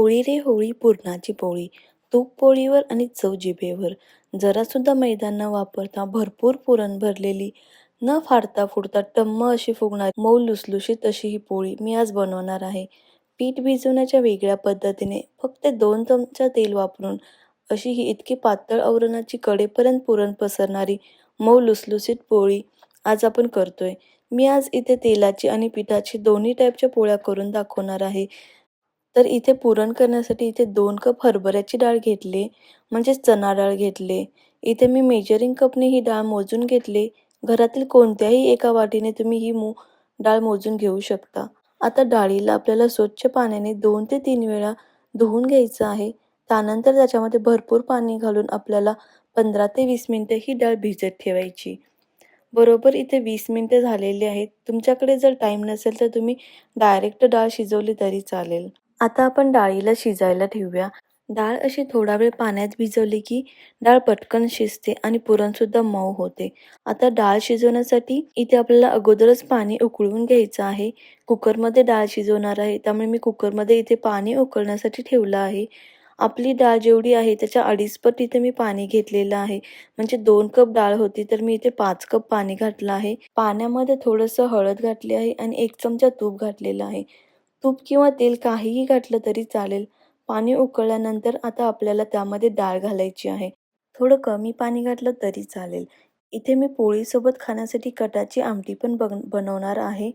होळी रे होळी पुरणाची पोळी. तूप पोळीवर आणि चव जिभेवर. जरासुद्धा मैदा न वापरता भरपूर पुरण भरलेली. न फाडता फुडता टम्म अशी फुगणारी मऊ लुसलुशीत अशी ही पोळी मी आज बनवणार आहे. पीठ भिजवण्याच्या वेगळ्या पद्धतीने फक्त दोन चमचा तेल वापरून अशी ही इतकी पातळ आवरणाची कडेपर्यंत पुरण पसरणारी मऊ लुसलुसीत पोळी आज आपण करतोय. मी आज इथे तेलाची आणि पिठाची दोन्ही टाईपच्या पोळ्या करून दाखवणार आहे. तर इथे पुरण करण्यासाठी इथे दोन कप हरभऱ्याची डाळ घेतली म्हणजेच चणा डाळ घेतले. इथे मी मेजरिंग कपने ही डाळ मोजून घेतली. घरातील कोणत्याही एका वाटीने तुम्ही ही मो डाळ मोजून घेऊ शकता. आता डाळीला आपल्याला स्वच्छ पाण्याने दोन ते तीन वेळा धुवून घ्यायचं आहे. त्यानंतर त्याच्यामध्ये भरपूर पाणी घालून आपल्याला पंधरा ते वीस मिनटं ही डाळ भिजत ठेवायची. बरोबर इथे वीस मिनटं झालेली आहेत. तुमच्याकडे जर टाईम नसेल तर तुम्ही डायरेक्ट डाळ शिजवली तरी चालेल. आता आपण डाळीला शिजायला ठेवूया. डाळ अशी थोडा वेळ पाण्यात भिजवली की डाळ पटकन शिजते आणि पुरणसुद्धा मऊ होते. आता डाळ शिजवण्यासाठी इथे आपल्याला अगोदरच पाणी उकळून घ्यायचं आहे. कुकरमध्ये डाळ शिजवणार आहे त्यामुळे मी कुकरमध्ये इथे पाणी उकळण्यासाठी ठेवलं आहे. आपली डाळ जेवढी आहे त्याच्या अडीच पट इथे मी पाणी घेतलेलं आहे. म्हणजे दोन कप डाळ होती तर मी इथे पाच कप पाणी घातलं आहे. पाण्यामध्ये थोडंसं हळद घातली आहे आणि एक चमचा तूप घातलेला आहे. तूप किंवा तेल काहीही घातलं तरी चालेल. पाणी उकळल्यानंतर आता आपल्याला त्यामध्ये डाळ घालायची आहे. थोडं कमी पाणी घातलं तरी चालेल. इथे मी पोळीसोबत खाण्यासाठी कटाची आमटी पण बन बनवणार आहे.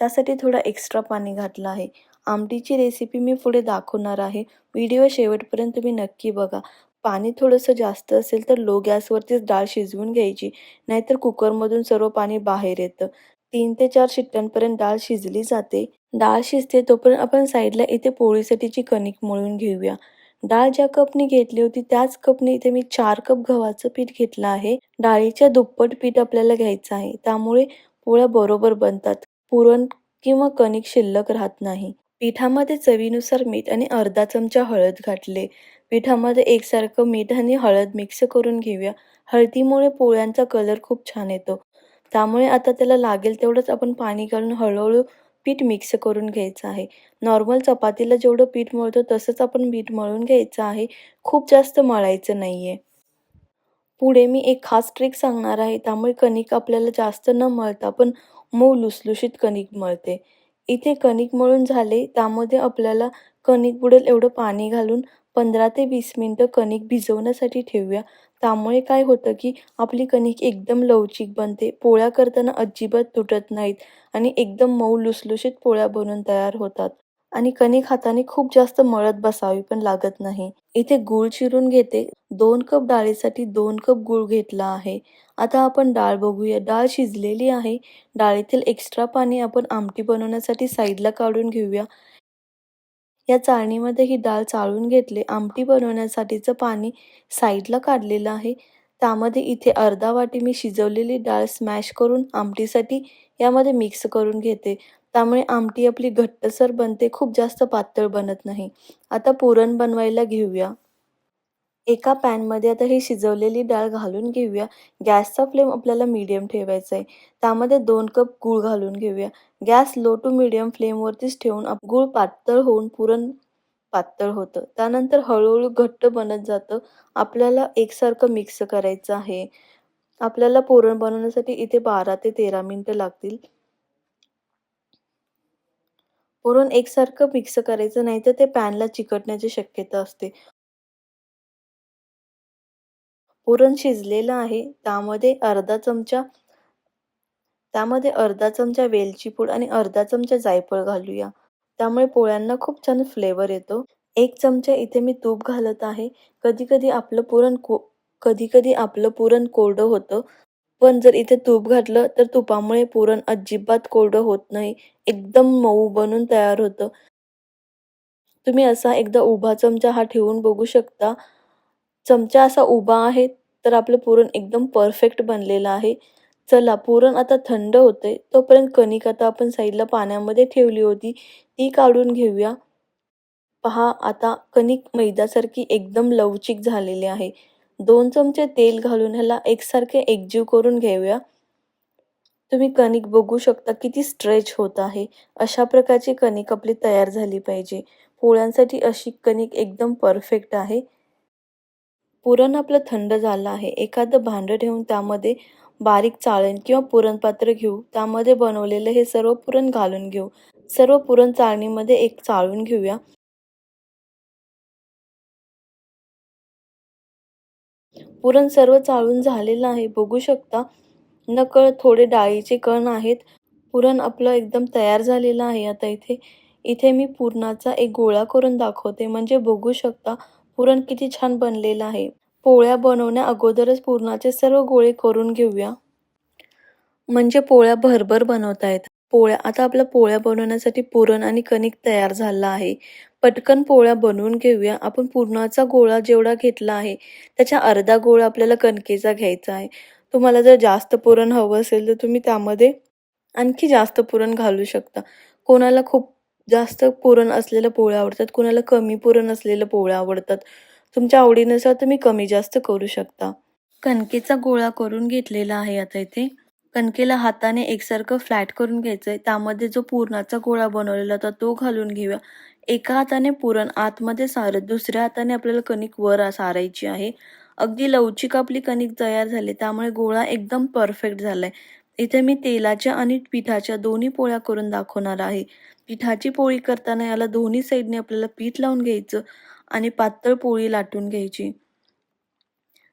त्यासाठी थोडं एक्स्ट्रा पाणी घातलं आहे. आमटीची रेसिपी मी पुढे दाखवणार आहे. व्हिडिओ शेवटपर्यंत तुम्ही नक्की बघा. पाणी थोडंसं जास्त असेल तर लो गॅसवरतीच डाळ शिजवून घ्यायची. नाहीतर कुकरमधून सर्व पाणी बाहेर येतं. तीन ते चार शिट्ट्यांपर्यंत डाळ शिजली जाते. डाळ शिजते तोपर्यंत आपण साईडला इथे पोळीसाठीची कणिक मळून घेऊया. डाळ ज्या कपने घेतली होती त्याच कपने इथे मी चार कप गव्हाचं पीठ घेतलं आहे. डाळीच्या दुप्पट पीठ आपल्याला घ्यायचं आहे. त्यामुळे पोळ्या बरोबर बनतात. पुरण किंवा कणिक शिल्लक राहत नाही. पिठामध्ये चवीनुसार मीठ आणि अर्धा चमचा हळद घातले. पिठामध्ये एकसारखं मीठ आणि हळद मिक्स करून घेऊया. हळदीमुळे पोळ्यांचा कलर खूप छान येतो. त्यामुळे आता त्याला लागेल तेवढंच आपण पाणी घालून हळूहळू पीठ मिक्स करून घ्यायचं आहे. नॉर्मल चपातीला जेवढं पीठ मळतो तसंच आपण पीठ मळून घ्यायचं आहे. खूप जास्त मळायचं नाही आहे पुढे मी एक खास ट्रिक सांगणार आहे. त्यामुळे कणिक आपल्याला जास्त न मळता पण मऊ लुसलुशीत कणिक मळते. इथे कणिक मळून झाले त्यामध्ये आपल्याला कणिक बुडेल एवढं पाणी घालून पंधरा ते वीस मिनटं कणिक भिजवण्यासाठी ठेवूया. त्यामुळे काय होतं की आपली कणिक एकदम लवचिक बनते. पोळ्या करताना अजिबात तुटत नाहीत. आणि एकदम मऊ लुसलुशीत पोळ्या बनून तयार होतात. आणि कणिक हाताने खूप जास्त मळत बसावी पण लागत नाही. इथे गूळ चिरून घेते. दोन कप डाळीसाठी दोन कप गूळ घेतला आहे. आता आपण डाळ बघूया. डाळ शिजलेली आहे. डाळीतील एक्स्ट्रा पाणी आपण आमटी बनवण्यासाठी साईडला काढून घेऊया. या चाळणीमध्ये ही डाळ चाळून घेतले. आमटी बनवण्यासाठीचं पाणी साईडला काढलेलं आहे. त्यामध्ये इथे अर्धा वाटी मी शिजवलेली डाळ स्मॅश करून आमटीसाठी यामध्ये मिक्स करून घेते. त्यामुळे आमटी आपली घट्टसर बनते खूप जास्त पातळ बनत नाही. आता पुरण बनवायला घेऊया. एका पॅनमध्ये आता ही शिजवलेली डाळ घालून घेऊया. गॅसचा फ्लेम आपल्याला मीडियम ठेवायचा आहे. त्यामध्ये दोन कप गूळ घालून घेऊया. गॅस लो टू मीडियम फ्लेमवरतीच ठेवून गूळ पातळ होऊन पुरण पातळ होतं. त्यानंतर हळूहळू घट्ट बनत जातं. आपल्याला एकसारखं मिक्स करायचं आहे. आपल्याला पुरण बनवण्यासाठी इथे बारा ते तेरा मिनटं लागतील. पुरण एकसारखं मिक्स करायचं नाही तर ते पॅनला चिकटण्याची शक्यता असते. पुरण शिजलेलं आहे. त्यामध्ये अर्धा चमचा त्यामध्ये अर्धा चमचा वेलची पूड आणि अर्धा चमचा जायफळ घालूया. त्यामुळे पोळ्यांना खूप छान फ्लेवर येतो. एक चमचा इथे मी तूप घालत आहे. कधी कधी आपलं पुरण कधी कधी आपलं पुरण कोरडं होतं. पण जर इथे तूप घातलं तर तुपामुळे पुरण अजिबात कोरडं होत नाही. एकदम मऊ बनून तयार होतं. तुम्ही असा एकदा उभा चमचा हा ठेवून बघू शकता. चमचा असा उभा आहे तर आपलं पुरण एकदम परफेक्ट बनलेलं आहे. चला पुरण आता थंड होते तोपर्यंत कणिक आता आपण साईडला पाण्यामध्ये ठेवली होती ती काढून घेऊया. पहा आता कणिक मैद्यासारखी एकदम लवचिक झालेली आहे. दोन चमचे तेल घालून ह्याला एकसारखे एकजीव करून घेऊया. तुम्ही कणिक बघू शकता किती स्ट्रेच होत आहे. अशा प्रकारची कणिक आपली तयार झाली पाहिजे. पोळ्यांसाठी अशी कणिक एकदम परफेक्ट आहे. पुरण आपलं थंड झालं आहे. एखादं भांडं ठेवून त्यामध्ये बारीक चाळण किंवा पुरणपात्र घेऊ. त्यामध्ये बनवलेलं हे सर्व पुरण घालून घेऊ. सर्व पुरण चाळणीमध्ये एक चाळून घेऊया. पुरण सर्व चाळून झालेलं आहे. बघू शकता नकळ थोडे डाळीचे कण आहेत. पुरण आपलं एकदम तयार झालेलं आहे. आता इथे इथे मी पुरणाचा एक गोळा करून दाखवते. म्हणजे बघू शकता पुरण किती छान बनलेलं आहे. पोळ्या बनवण्या अगोदरच पुरणाचे सर्व गोळे करून घेऊया. म्हणजे पोळ्या भरभर बनवता येतात पोळ्या आता आपल्या पोळ्या बनवण्यासाठी पुरण आणि कणिक तयार झाला आहे. पटकन पोळ्या बनवून घेऊया. आपण पुरणाचा गोळा जेवढा घेतला आहे त्याच्या अर्धा गोळा आपल्याला कणकेचा घ्यायचा आहे. तुम्हाला जर जास्त पुरण हवं असेल तर तुम्ही त्यामध्ये आणखी जास्त पुरण घालू शकता. कोणाला खूप जास्त पुरण असलेल्या पोळ्या आवडतात कोणाला कमी पुरण असलेल्या पोळ्या आवडतात. तुमच्या आवडीनुसार तुम्ही कमी जास्त करू शकता. कणकेचा गोळा करून घेतलेला आहे आता इथे. कणकेला हाताने एकसारखं फ्लॅट करून घ्यायचं आहे त्यामध्ये जो पुरणाचा गोळा बनवलेला होता तो घालून घेऊया. एका हाताने पुरण आतमध्ये सारत दुसऱ्या हाताने आपल्याला कणिक वर सारायची आहे. अगदी लवचिक आपली कणिक तयार झाली त्यामुळे गोळा एकदम परफेक्ट झालाय. इथे मी तेलाच्या आणि पिठाच्या दोन्ही पोळ्या करून दाखवणार आहे. पिठाची पोळी करताना याला दोन्ही साईडने आपल्याला पीठ लावून घ्यायचं आणि पातळ पोळी लाटून घ्यायची.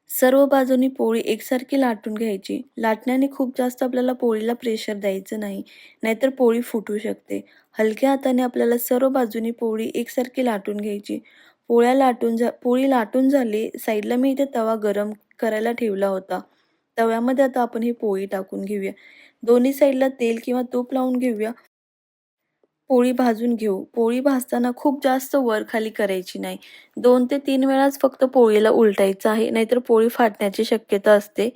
सर्व बाजूनी पोळी एकसारखी लाटून घ्यायची. लाटण्याने खूप जास्त आपल्याला पोळीला प्रेशर द्यायचं नाही नाहीतर पोळी फुटू शकते. हलक्या हाताने आपल्याला सर्व बाजूनी पोळी एकसारखी लाटून घ्यायची. पोळ्या लाटून झा पोळी लाटून झाली साईडला मी इथे तवा गरम करायला ठेवला होता. तव्यामध्ये आता आपण ही पोळी टाकून घेऊया. दोन्ही साईडला तेल किंवा तूप लावून घेऊया. पोळी भाजून घेऊ. पोळी भाजताना खूप जास्त वर खाली करायची नाही. दोन ते तीन वेळाच फक्त पोळीला उलटायचं आहे नाहीतर पोळी फाटण्याची शक्यता असते.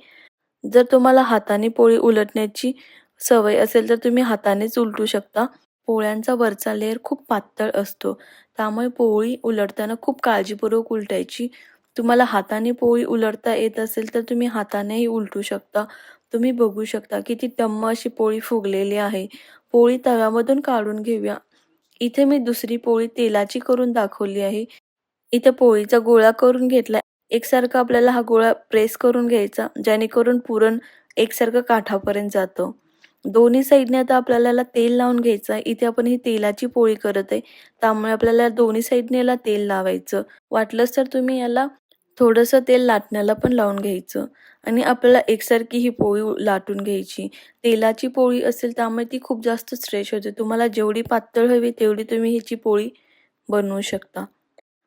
जर तुम्हाला हाताने पोळी उलटण्याची सवय असेल तर तुम्ही हातानेच उलटू शकता. पोळ्यांचा वरचा लेअर खूप पातळ असतो. त्यामुळे पोळी उलटताना खूप काळजीपूर्वक उलटायची. तुम्हाला हाताने पोळी उलटता येत असेल तर तुम्ही हातानेही उलटू शकता. तुम्ही बघू शकता किती टम्म अशी पोळी फुगलेली आहे. पोळी तव्यामधून काढून घेऊया. इथे मी दुसरी पोळी तेलाची करून दाखवली आहे. इथे पोळीचा गोळा करून घेतला एकसारखा आपल्याला हा गोळा प्रेस करून घ्यायचा जेणेकरून पुरण एकसारखं काठापर्यंत जातं. दोन्ही साईडने आता आपल्याला तेल लावून घ्यायचं आहे. इथे आपण ही तेलाची पोळी करत आहे. त्यामुळे आपल्याला दोन्ही साईडने याला तेल लावायचं. वाटलंच तर तुम्ही याला थोडंसं तेल लाटण्याला पण लावून घ्यायचं. आणि आपल्याला एकसारखी ही पोळी लाटून घ्यायची. तेलाची पोळी असेल त्यामुळे ती खूप जास्त स्ट्रेच होते. तुम्हाला जेवढी पातळ हवी तेवढी तुम्ही ह्याची पोळी बनवू शकता.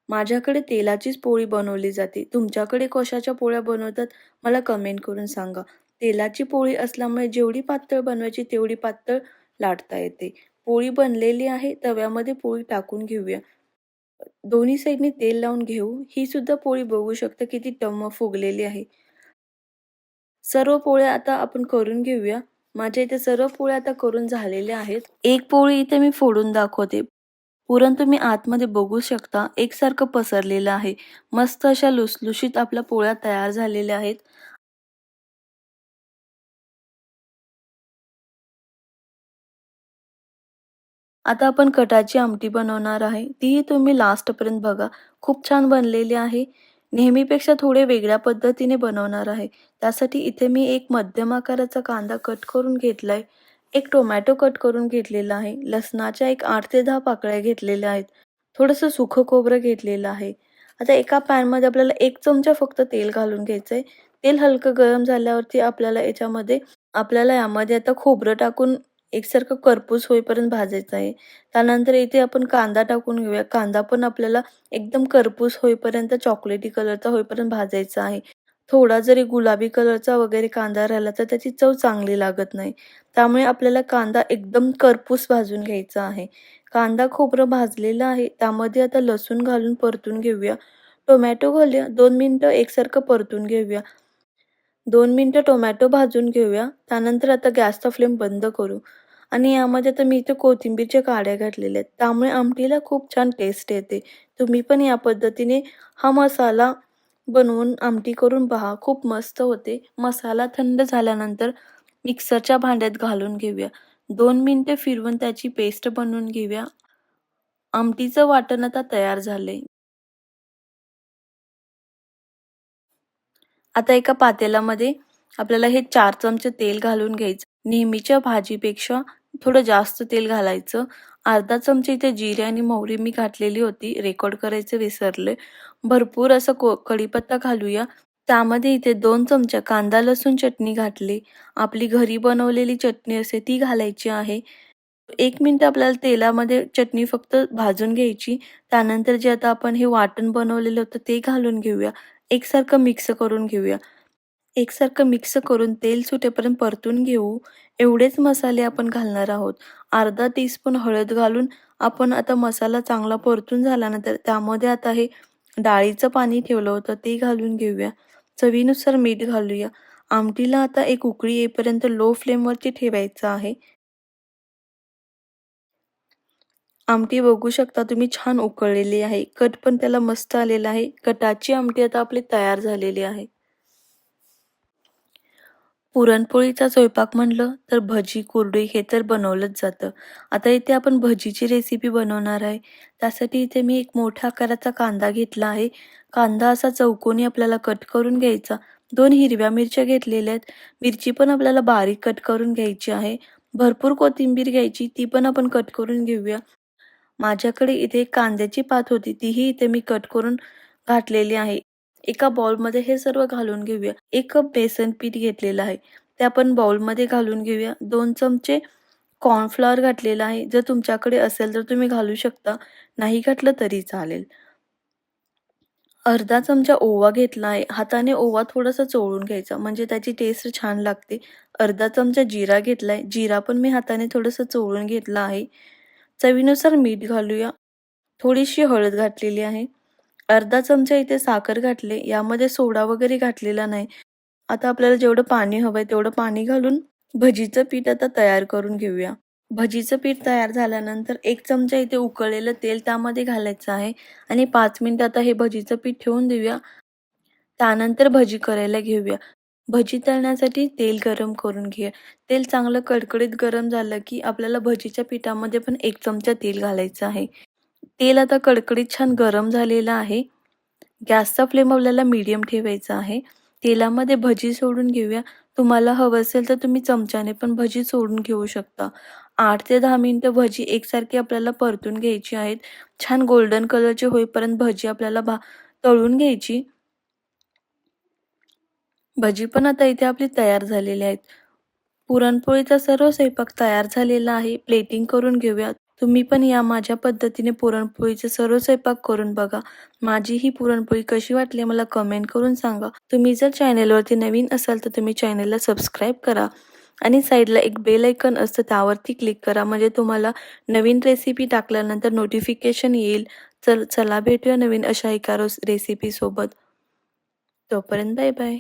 माझ्याकडे तेलाचीच पोळी बनवली जाते. तुमच्याकडे कशाच्या पोळ्या बनवतात मला कमेंट करून सांगा. तेलाची पोळी असल्यामुळे जेवढी पातळ बनवायची तेवढी पातळ लाटता येते. पोळी बनलेली आहे तव्यामध्ये पोळी टाकून घेऊया. दोन्ही साईडने तेल लावून घेऊ. ही सुद्धा पोळी बघू शकता किती टम्म फुगलेली आहे. सर्व पोळ्या आता आपण करून घेऊया. माझ्या इथे सर्व पोळ्या आता करून झालेल्या आहेत. एक पोळी इथे मी फोडून दाखवते. पुरण तुम्ही आतमध्ये बघू शकता. एकसारखं पसरलेलं आहे. मस्त अशा लुसलुशीत आपल्या पोळ्या तयार झालेल्या आहेत. आता आपण कटाची आमटी बनवणार आहे. तीही तुम्ही लास्टपर्यंत बघा. खूप छान बनलेली आहे. नेहमीपेक्षा थोडे वेगळ्या पद्धतीने बनवणार आहे. त्यासाठी इथे मी एक मध्यम आकाराचा कांदा कट करून घेतलाय. एक टोमॅटो कट करून घेतलेला आहे. लसणाच्या एक आठ ते दहा पाकळ्या घेतलेल्या आहेत. थोडंसं सुखं खोबरं घेतलेलं आहे. आता एका पॅनमध्ये आपल्याला एक चमचा फक्त तेल घालून घ्यायचं आहे तेल हलकं गरम झाल्यावरती आपल्याला याच्यामध्ये आपल्याला यामध्ये आता खोबरं टाकून एकसारखं करपूस होईपर्यंत भाजायचं आहे. त्यानंतर इथे आपण कांदा टाकून घेऊया. कांदा पण आपल्याला एकदम करपूस होईपर्यंत चॉकलेटी कलरचा होईपर्यंत भाजायचा आहे. थोडा जरी गुलाबी कलरचा वगैरे कांदा राहिला तर त्याची चव चांगली लागत नाही. त्यामुळे आपल्याला कांदा एकदम करपूस भाजून घ्यायचा आहे. कांदा खोबरं भाजलेलं आहे. त्यामध्ये आता लसूण घालून परतून घेऊया. टोमॅटो घालूया. दोन मिनटं एकसारखं परतून घेऊया. दोन मिनटं टोमॅटो भाजून घेऊया. त्यानंतर आता गॅसचा फ्लेम बंद करू. आणि यामध्ये तर मी इथे कोथिंबीरच्या काड्या घातलेल्या आहेत. त्यामुळे आमटीला खूप छान टेस्ट येते. तुम्ही पण या पद्धतीने हा मसाला बनवून आमटी करून पहा. खूप मस्त होते. मसाला थंड झाल्यानंतर मिक्सरच्या भांड्यात घालून घेऊया. दोन मिनटे फिरवून त्याची पेस्ट बनवून घेऊया. आमटीचं वाटण आता तयार झालंय. आता एका पातेल्यामध्ये आपल्याला हे चार चमचे तेल घालून घ्यायचं. नेहमीच्या भाजीपेक्षा थोडं जास्त तेल घालायचं. अर्धा चमचे इथे जिरे आणि मोहरी मी घातलेली होती. रेकॉर्ड करायचं विसरले भरपूर असं को कढीपत्ता घालूया. त्यामध्ये इथे दोन चमचा कांदा लसूण चटणी घातली. आपली घरी बनवलेली चटणी असते ती घालायची आहे. एक मिनिट आपल्याला तेलामध्ये चटणी फक्त भाजून घ्यायची. त्यानंतर जे आता आपण हे वाटण बनवलेलं होतं ते घालून घेऊया. एकसारखं मिक्स करून घेऊया. एकसारखं मिक्स करून तेल सुटेपर्यंत परतून घेऊ. एवढेच मसाले आपण घालणार आहोत. अर्धा टीस्पून हळद घालून आपण आता मसाला चांगला परतून झाल्यानंतर त्यामध्ये आता हे डाळीचं पाणी ठेवलं होतं ते घालून घेऊया. चवीनुसार मीठ घालूया. आमटीला आता एक उकळी येईपर्यंत लो फ्लेमवरती ठेवायचं आहे. आमटी बघू शकता तुम्ही छान उकळलेली आहे. कट पण त्याला मस्त आलेला आहे. कटाची आमटी आता आपली तयार झालेली आहे. पुरणपोळीचा स्वयंपाक म्हणलं तर भजी कुरडई हे तर बनवलंच जातं. आता इथे आपण भजीची रेसिपी बनवणार आहे. त्यासाठी इथे मी एक मोठ्या आकाराचा कांदा घेतला आहे. कांदा असा चौकोनी आपल्याला कट करून घ्यायचा. दोन हिरव्या मिरच्या घेतलेल्या आहेत. मिरची पण आपल्याला बारीक कट करून घ्यायची आहे. भरपूर कोथिंबीर घ्यायची ती पण आपण कट करून घेऊया. माझ्याकडे इथे कांद्याची पात होती तीही इथे मी कट करून घातलेली आहे. एका बाउलमध्ये हे सर्व घालून घेऊया. एक कप बेसन पीठ घेतलेलं आहे. ते आपण बाउलमध्ये घालून घेऊया. दोन चमचे कॉर्नफ्लॉवर घातलेला आहे. जर तुमच्याकडे असेल तर तुम्ही घालू शकता. नाही घातलं तरी चालेल. अर्धा चमचा ओवा घेतला आहे. हाताने ओवा थोडासा चोळून घ्यायचा. म्हणजे त्याची टेस्ट छान लागते. अर्धा चमचा जिरा घेतला आहे जिरा पण मी हाताने थोडंसं चोळून घेतला आहे. चवीनुसार मीठ घालूया. थोडीशी हळद घातलेली आहे. अर्धा चमचा इथे साखर घातले यामध्ये सोडा वगैरे घातलेला नाही. आता आपल्याला जेवढं पाणी हवंय तेवढं पाणी घालून भजीचं पीठ आता तयार करून घेऊया. भजीचं पीठ तयार झाल्यानंतर एक चमचा इथे उकळलेलं तेल त्यामध्ये घालायचं आहे आणि पाच मिनिट आता हे भजीचं पीठ ठेवून देऊया. त्यानंतर भजी करायला घेऊया. भजी तळण्यासाठी तेल गरम करून घेऊया. तेल चांगलं कडकडीत गरम झालं की आपल्याला भजीच्या पिठामध्ये पण एक चमचा तेल घालायचं आहे. तेल आता कडकडीत छान गरम झालेलं आहे. गॅसचा फ्लेम आपल्याला मीडियम ठेवायचा आहे. तेलामध्ये भजी सोडून घेऊया. तुम्हाला हवं असेल तर तुम्ही चमच्याने पण भजी सोडून घेऊ शकता. आठ ते दहा मिनटं भजी एकसारखी आपल्याला परतून घ्यायची आहेत. छान गोल्डन कलरची होईपर्यंत भजी आपल्याला भा तळून घ्यायची. भजी पण आता इथे आपली तयार झालेली आहेत. पुरणपोळीचा सर्व स्वयंपाक तयार झालेला आहे. प्लेटिंग करून घेऊया. तुम्ही पण या माझ्या पद्धतीने पुरणपोळीचे सर्व स्वयंपाक करून बघा. माझी ही पुरणपोळी कशी वाटली मला कमेंट करून सांगा. तुम्ही जर चॅनेलवरती नवीन असाल तर तुम्ही चॅनेलला सबस्क्राईब करा. आणि साईडला एक बेल ऐकन असतं त्यावरती क्लिक करा. म्हणजे तुम्हाला नवीन रेसिपी टाकल्यानंतर नोटिफिकेशन येईल. चल चला भेटूया नवीन अशा एका रेसिपीसोबत तोपर्यंत बाय बाय